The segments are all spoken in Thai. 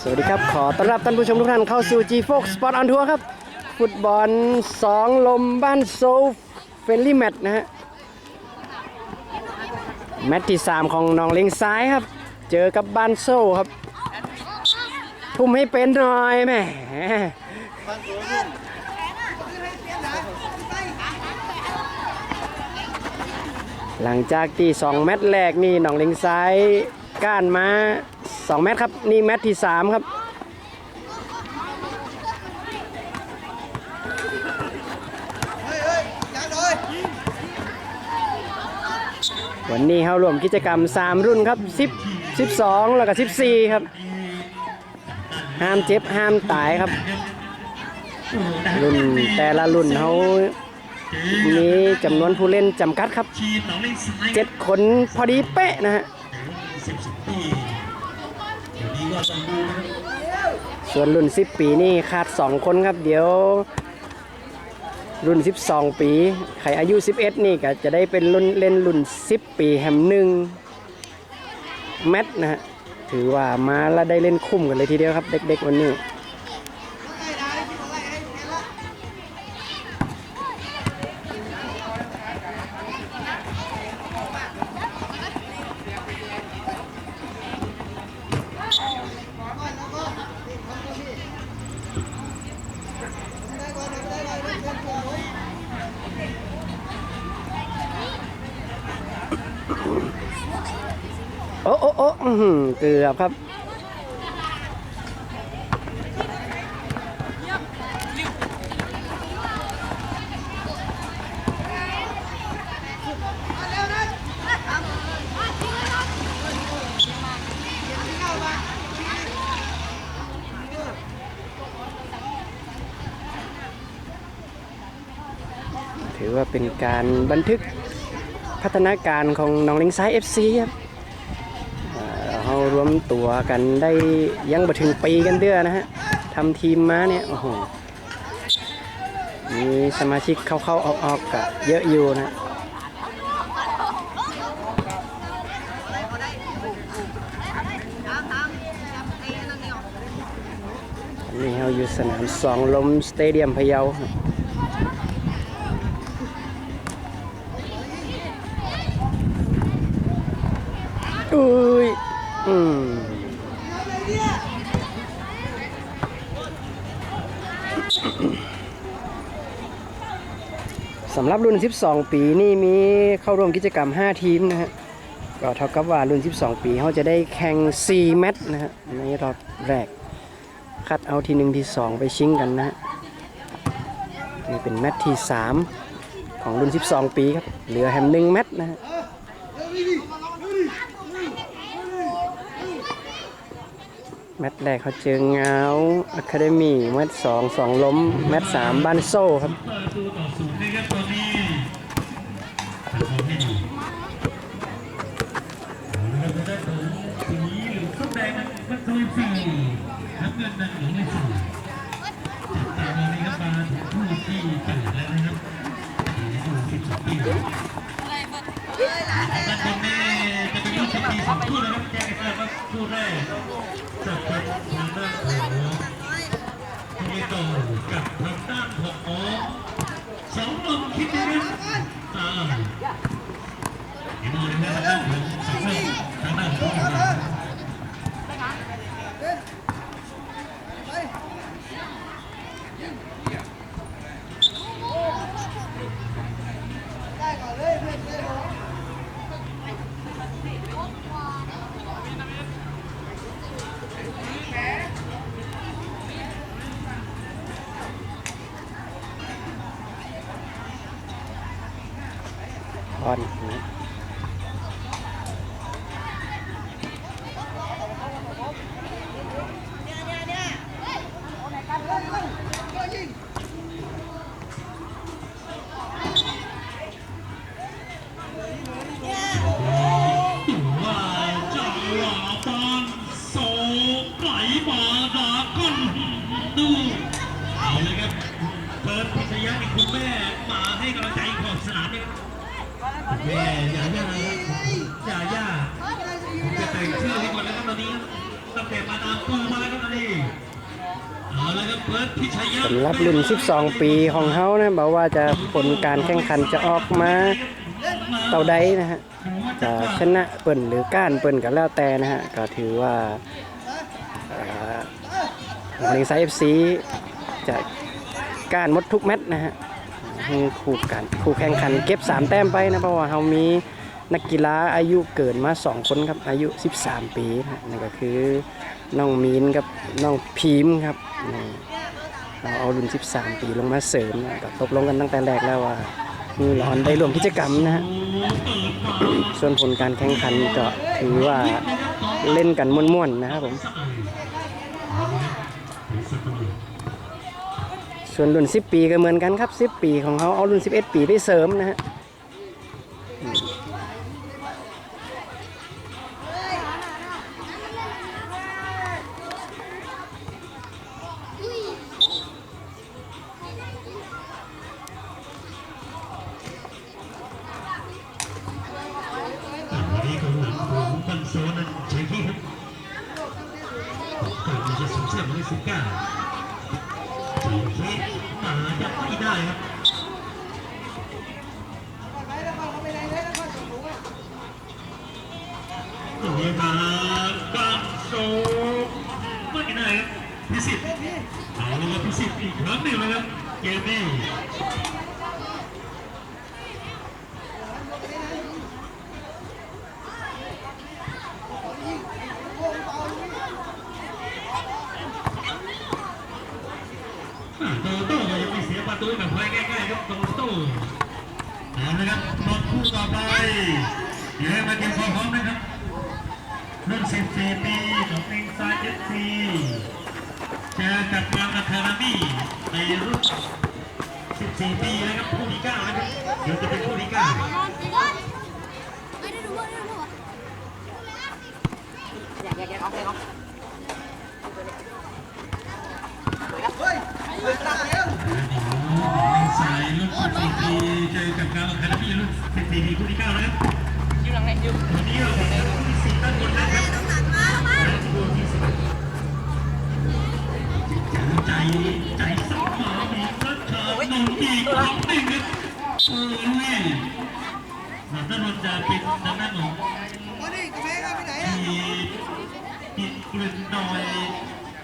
สวัสดีครับ ขอต้อนรับท่านผู้ชมทุกท่านเข้าสู่ G Fox Sport on Tour ครับ ฟุตบอล 2 ลมบ้านโซลเฟนลี่แมตช์นะฮะ แมตช์ที่ 3 ของหนองเลงซ้ายครับ เจอกับบ้านโซลครับ ทุ่มให้เป็นหน่อยแหม่ หลังจากที่ 2 แมตช์แรกนี่หนองเลงซ้ายก้านมา2แมตช์ครับ นี่แมตช์ที่ 3 ครับวันนี้เข้ารวมกิจกรรม 3 รุ่นครับ10 12 แล้วก็14 ครับ ห้ามเจ็บห้ามตายครับ รุ่นแต่ละรุ่นเขา มีจำนวนผู้เล่นจำกัดครับทีมหนองเลงซ้ายเจ็ดคนพอดีเป๊ะนะฮะสิบสิบปีเดี๋ยวนี้ก็ต้องดูนะครับส่วนรุ่น 10 ปีนี่ขาด 2 คนครับ เดี๋ยว รุ่น 12 ปี ใครอายุ 11 นี่ก็จะได้เป็นรุ่นเล่นรุ่น 10 ปีแฮมหนึ่งแมตช์นะฮะถือว่ามาแล้วได้เล่นคุ้มกันเลยทีเดียวครับ เด็กๆวันนี้ โอ้โอ้โอ้เกือบครับถือว่าเป็นการบันทึกพัฒนาการของน้องลิงซ้าย FC ครับ รารวมตัวกันได้ยังบ่ถึงปีกันเดือนะฮะทำทีมมาเนี่ย โอ้โห มีสมาชิกเข้าๆออกๆกะเยอะอยู่นะนี่เราอยู่สนามสองลมสเตเดียมพะเยาอุ้ย อืมสำหรับรุ่น 12 ปีนี่มีเข้าร่วมกิจกรรม 5 ทีมนะฮะ ก็เท่ากับว่ารุ่น 12 ปีเขาจะได้แข่ง 4 แมตช์นะฮะ ในรอบแรก คัดเอาที่1ที่2ไปชิงกันนะฮะ นี่เป็นแมตช์ที่ 3 ของรุ่น 12 ปีครับ เหลือแฮมหนึ่งแมตช์นะฮะ แมตช์แรกเขาเจอเงาอะคาเดมี่แมตช์สองสองล้ม แมตช์สามบ้านโซ่ครับประตูต่อศูนย์นะครับตอน ทำให้ดีเอาละครับทางด้านของสีเหลืองส้มแดงนั้นประตูสี่น้ำเงินนั้นหลงเลขสี่ตามมาเลยครับมางผู้ที่แปดแล้วนะครับอายุสิบสองปีด้านบนนี่จะเป็นลูกทีมสองคู่นะครับแจ้งห้าบว่าคู่แรกจะเป็นทางด้านของ อน แม่ย่าย่าอย่าย่าผมจะแต่งชื่อให้ก่อนนะครับตอนนี้ครัตั้งแต่มาตามปูมาแล้วครับตอนนี้สำหรับรุ่น 12 ปีของเขานะบอกว่าจะผลการแข่งขันจะออกมาเต่าใดนะฮะจะชนะเปิ่นหรือก้านเปิ่นก็แล้วแต่นะฮะ ก็ถือว่าหนึ่งไซเอฟซีจะก้านหมดทุกแมตช์นะฮะ ให้คู่กันคู่แข่งขันเก็บ 3 แต้มไปนะเพราะว่าเขามีนักกีฬาอายุเกินมา 2 คนครับอายุ 13 ปีนะนั่นก็คือน้องมีนกับน้องพีมครับเราเอารุ่น 13 ปีลงมาเสริมนะก็ตกลงกันตั้งแต่แรกแล้วว่ามีหลอนได้ร่วมกิจกรรมนะฮะส่วนผลการแข่งขันก็ถือว่าเล่นกันม่วนๆนะครับผม ส่วนรุ่น 10 ปีก็เหมือนกันครับ 10 ปีของเขาเอารุ่น 11 ปีไปเสริมนะฮะอืมวันนี้ของหลังของบันโซนั้นใช้ที่ครับเกิดมาจะสูงเสียมาที่สิบเก้า ทีมที่มาจะไม่ได้ครับตรงนี้มาบันโซไม่ได้ครับพิสิทธิ์เอาลยครับพิสิทธิ์อีกครั้งหนึ่งเลยครับเกมนี้ โตโต้ก็ยัง ไม่เสียแบบใครง่ายๆครับโตโต้เอาละครับรอบคู่ต่อไปเดี๋ยวมาเตรียมความพร้อมนะครับรุ่น 14 ปีของเองซายเอฟซีเจอกับมาอาคารามี่ในรุ่น 14 ปีนะครับคู่ที่9นะครับเดี๋ยวจะเป็นคู่ที่9สายรุ่น14ปีเจอกับการอาคารามี่รุ่น14ปีคู่ที่9นะครับวันนี้เราเป็นคู่ที่4ด้านบนนะครับคู่ที่10ใจใจสัมมามีรัชชานนท์อีกครั้งหนึ่งครับโอ้ยหลังจากนั้นจะเป็นทางด้านของที่กินกลืนดอย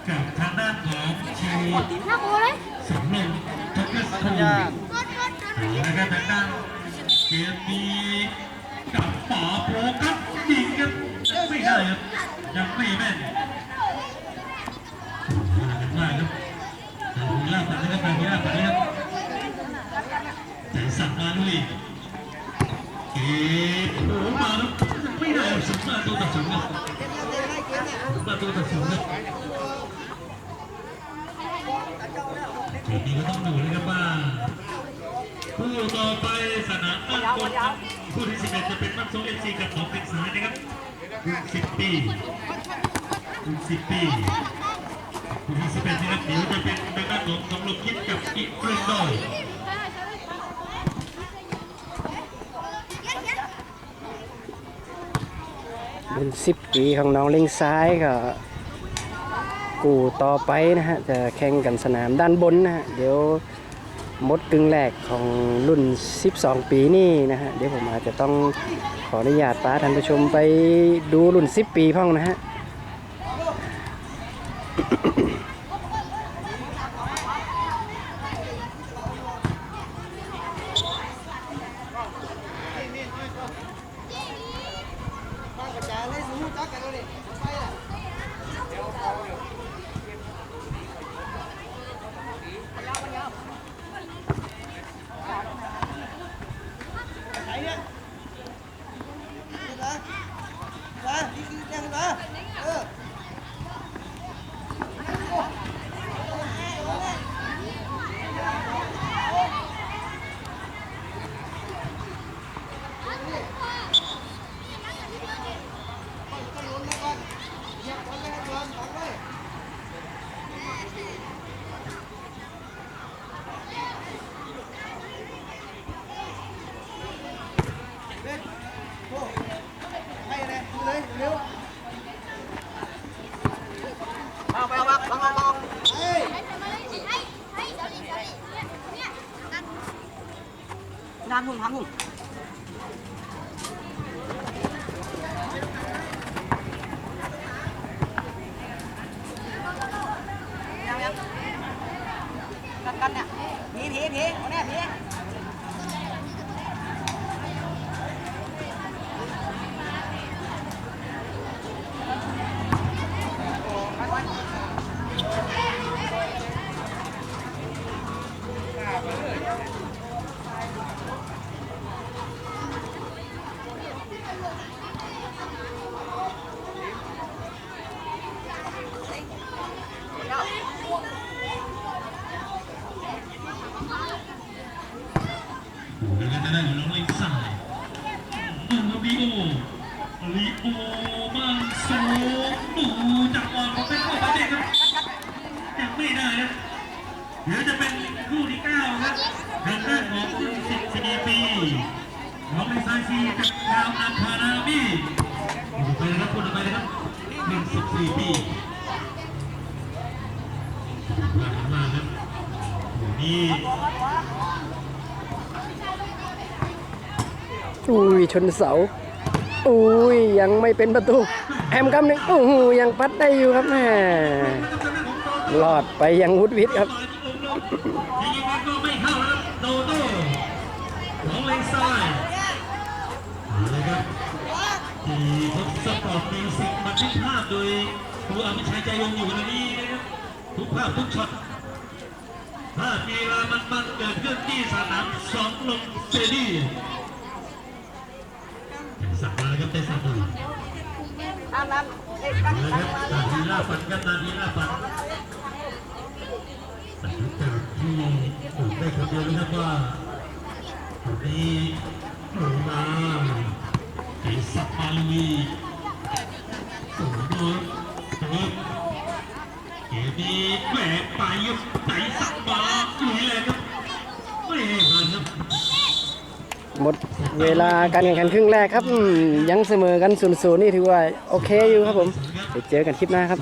กับทางด้านของชีน่ากลัวเลยสำเร็จ ทักษะสคูนะครับทางด้านเกมนี้กับป๋าโปรครับยิงครับไม่ได้ครับยังไม่แม่นมาครับทางล่าฝันนะครับทางล่าฝันนะครับใจสั่งมาด้วยเกมโอ้มาแล้วยังไม่ได้ครับสมมาตัวตัดสินครัมมาตัวตัดสินครับ ทีนี้ก็ต้องดูนะครับว่าคู่ต่อไปสนามตั้งบนคู่ที่11จะเป็นมัตโซเอฟซีกับหนองเป็นสายนะครับคุณ10 ปีคุณ10 ปีคู่ที่11นะครับเดี๋ยวจะเป็นทางด้านของสมรบคิดกับอีกเรื่องดอยรุ่น10ปีของน้องเล่งซ้ายก็ กูต่อไปนะฮะ จะแข่งกันสนามด้านบนนะฮะ เดี๋ยวมดกึ่งแรกของรุ่น 12 ปีนี่นะฮะ เดี๋ยวผมอาจจะต้องขออนุญาตป้าท่านผู้ชมไปดูรุ่น 10 ปีพ่องนะฮะ ให้เลยดูเลยเร็ว ทางนู้น ยังยังกันกันเนี่ยผีผีผีเอาแน่ผี เดินกันได้อยู่น้องเล็กสายดูลีโอ ลีโอมันสูงดูจังหวะของเป็นข้อประเด็นครับยังไม่ได้นะเดี๋ยวจะเป็นคู่ที่เก้าครับทางด้านของรุ่น14ปีน้องเล็กายซีกับดาวอันพาราบีดูไปนะครับคนต่อไปนะครับรุ่น14ปีมามาครับนี่อุ้ยชนเสา อุ้ยยังไม่เป็นประตู แอมกำหนึ่งโอ้โหยังพัดได้อยู่ครับแม่รอดไปยังวุดวิดครับยิงมันก็ไม่เข้าแล้วโดโตของเลนซายเอาเลยครับที่ทดสปอร์ตมิวสิกบันทึกภาพโดยครูอภิชัยใจวงอยู่ในนี้นะครับทุกภาพทุกช็อตภาพกีฬามันมันเกิดขึ้นที่สนามสองลมสเตเดียม สั่งมาเลยครับเตะสั่งมาตามนั้นเด็กตั้งเอาเลยตั้คงรับมานาทีล่าฝันครับนาทีล่าฝันแต่ทุกจากที่ถูกได้คนเดียวนะครับว่าวันนี้หนูมาไอ้สัปปาลุยสูงด้วยตัวเกมนี้แหวกไปยุบไต่สัปปาลุยเลยครับไม่ให้ผ่านครับ หมดเวลาการแข่งขันครึ่งแรกครับยังเสมอกันศูนย์ศูนย์นี่ถือว่าโอเคอยู่ครับผมไปเจอกันคลิปหน้าครับ